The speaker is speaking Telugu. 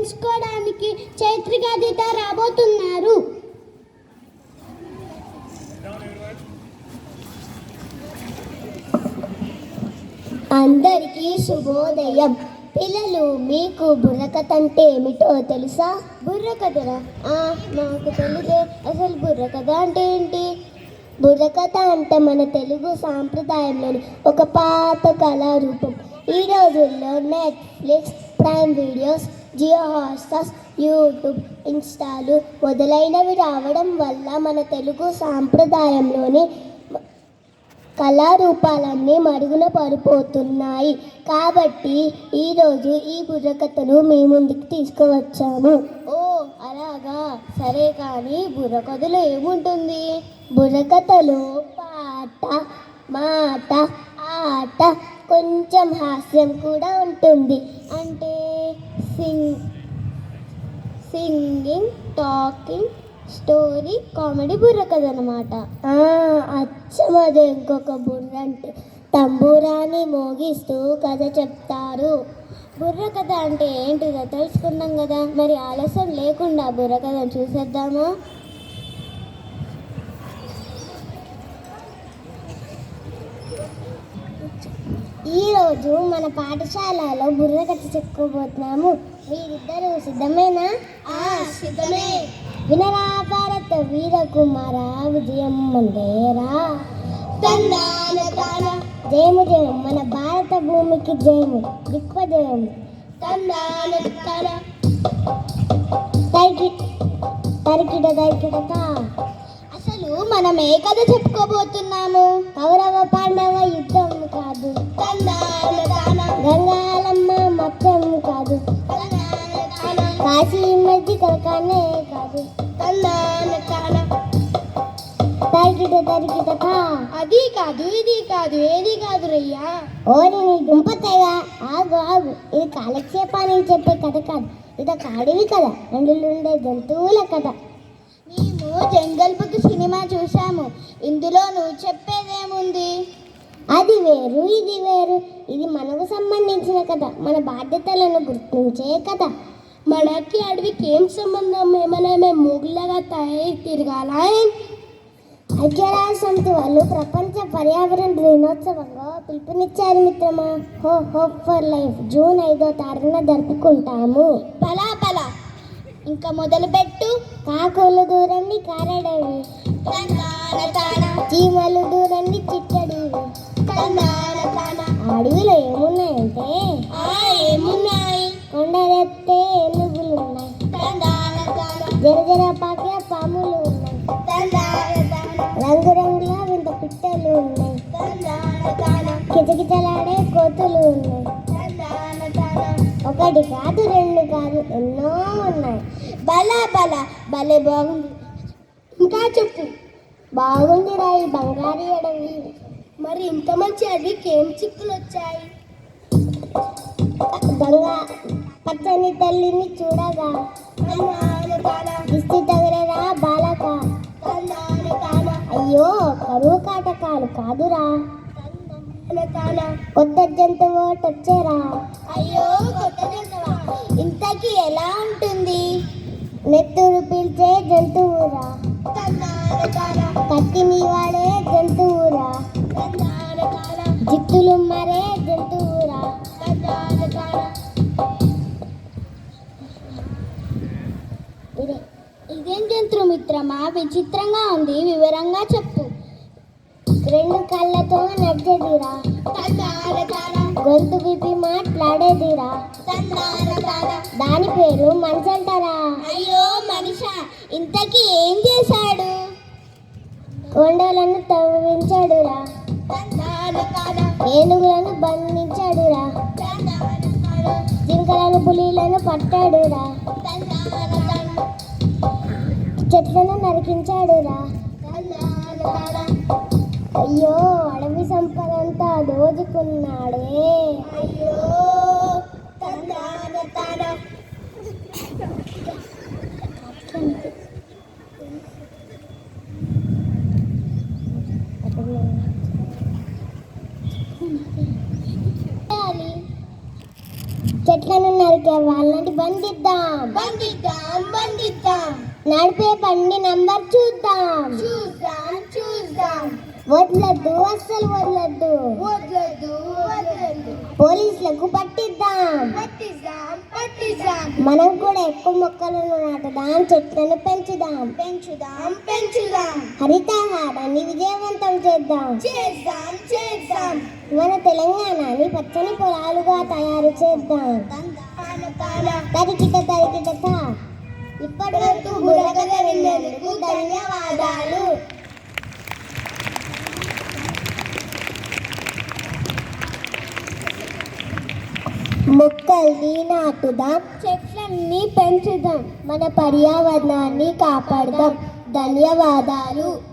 తెలుసుకోవడానికి చైత్రికాదిత రాబోతున్నారు. అందరికీ శుభోదయం. పిల్లలు మీకు బుర్రకథ అంటే ఏమిటో తెలుసా? బుర్రకథరా ఆ, నాకు తెలియదే. అసలు బుర్రకథ అంటే ఏంటి? బుర్రకథ అంటే మన తెలుగు సాంప్రదాయంలోని ఒక పాత కళారూపం. ఈ రోజుల్లో Netflix prime videos Jio Hotstars YouTube ఇన్స్టాలు మొదలైనవి రావడం వల్ల మన తెలుగు సాంప్రదాయంలోని కళారూపాలన్నీ మరుగున పడిపోతున్నాయి. కాబట్టి ఈరోజు ఈ బుర్రకథను మీ ముందుకు తీసుకువచ్చాము. ఓ అలాగా. సరే కానీ బుర్రకథలో ఏముంటుంది? బుర్రకథలో పాట మాట ఆట కొంచెం హాస్యం కూడా ఉంటుంది. Sing singing talking story comedy Burra Katha అనమాట అచ్చం అదే ఇంకొక బుర్ర అంటే తంబూరాని మోగిస్తూ కథ చెప్తారు. బుర్ర కథ అంటే ఏంటిదో తెలుసుకున్నాం కదా. మరి ఆలస్యం లేకుండా బుర్ర కథను చూసేద్దామా? ఈరోజు మన పాఠశాలలో బుర్ర కథ చెప్పుకోబోతున్నాము. మీరిద్దరు సిద్ధమేనా? సిద్ధమే. వినరా భారత వీర కుమార విజయం మందేరా. జయము జయం మన భారత భూమికి జయము దిగ్వజయము తరికి తరికిట తరికిట మనం ఏ కథ చెప్పుకోబోతున్నాము? కౌరవ పాండవ యుద్ధం కాదు. గంగాలమ్మ మత్యం కాదు. కాశీ మధ్య కలకానే కాదు. తరికిట తరికిట అది కాదు ఇది కాదు ఏది కాదు రయ్యా. ఓరి నీ దుంపతయ్యా ఆగు ఆగు. ఇది కాలక్షేపానికి చెప్పే కథ కాదు. ఇది ఒక అడవి కథ అందులో జంతువుల కథ. జంగల్ బుక్ సినిమా చూసాము ఇందులో నువ్వు చెప్పేదేముంది? అది వేరు ఇది వేరు. ఇది మనకు సంబంధించిన కథ. మన బాధ్యతలను గుర్తించే కథ. మనకి అడవికి ఏం సంబంధం? ఏమైనా మేము మూగులాగా తయారు తిరగాల ఐక్యరాజ్య సమితి వాళ్ళు ప్రపంచ పర్యావరణ దినోత్సవంగా పిలుపునిచ్చారు మిత్రమా. హో హోప్ ఫర్ లైఫ్. జూన్ ఐదో తారీఖున జరుపుకుంటాము. పలా పలా. ఇంకా మొదలుపెట్టు. కాకులు దూరండి కారడవి. చీమలు దూరండి చిట్టడివి. అడవిలో ఏమున్నాయంటే? ఏమున్నాయి? కొండలెత్తే ఏనుగులు ఉన్నాయి జర జర పాకే పాములు ఉన్నాయి. రంగురంగుల వింత పిట్టలు ఉన్నాయి. కిచకిచలాడే కోతులు ఉన్నాయి. ఒకటి కాదు రెండు కాదు ఎన్నో ఉన్నాయి. బలా బలా భలే బాగుంది. ఇంకా చెప్పు. బాగుంది రాయి ఈ బంగారు అడవి మరి ఇంత మంచి అడవికి ఏం చిక్కులు వచ్చాయి? గంగా పచ్చని తల్లిని చూడగా దిష్టి తగలరా బాలక? అయ్యో కరువు కాటకాలు కాదురా. కొత్త జంతువు వచ్చేరా అయ్యో కొత్త జంతువు? ఇంతకీ ఎలా ఉంటుంది? జంతువురా? కత్తిని వాడే జంతువురా? జిత్తులు మరే జంతువురా? ఇదేం జంతువు మిత్రమా? విచిత్రంగా ఉంది వివరంగా చెప్పు. రెండు కళ్ళతో నడిచేదిరా. గొంతు విప్పి మాట్లాడేదిరా. దాని పేరు మనిషి అంటారా అయ్యో మనిష ఇంతకీ ఏం చేశాడు? కొండలను తవ్వించాడురా. ఏనుగులను బంధించాడురా. జింకలను పులిలను పట్టాడురా. చెట్లను నరికించాడురా. అయ్యో దోచుకున్నాడే అయ్యో? చెట్లను నరికే వాళ్ళని బంధిద్దాం. బంధిద్దాం బంధిద్దాం. నడిపే బండి నంబర్ చూద్దాం. చూద్దాం చూద్దాం. వదలద్దు అస్సలు వదలద్దు వదలద్దు వదలద్దు పోలీసులకు పట్టిద్దాం. పట్టిద్దాం పట్టిద్దాం. మనం కూడా ఎక్కువ మొక్కలను నాటుదాం చెట్లను పెంచుదాం. పెంచుదాం పెంచుదాం. హరితహారాన్ని విజయవంతం చేద్దాం. చేద్దాం చేద్దాం. మన తెలంగాణని పచ్చని పొలాలుగా తయారు చేద్దాం. తరికిట తరికిట. ఇప్పటి వరకు ధన్యవాదాలు. మొక్కల్ని నాటుదాం చెట్లన్నీ పెంచుదాం మన పర్యావరణాన్ని కాపాడదాం. ధన్యవాదాలు.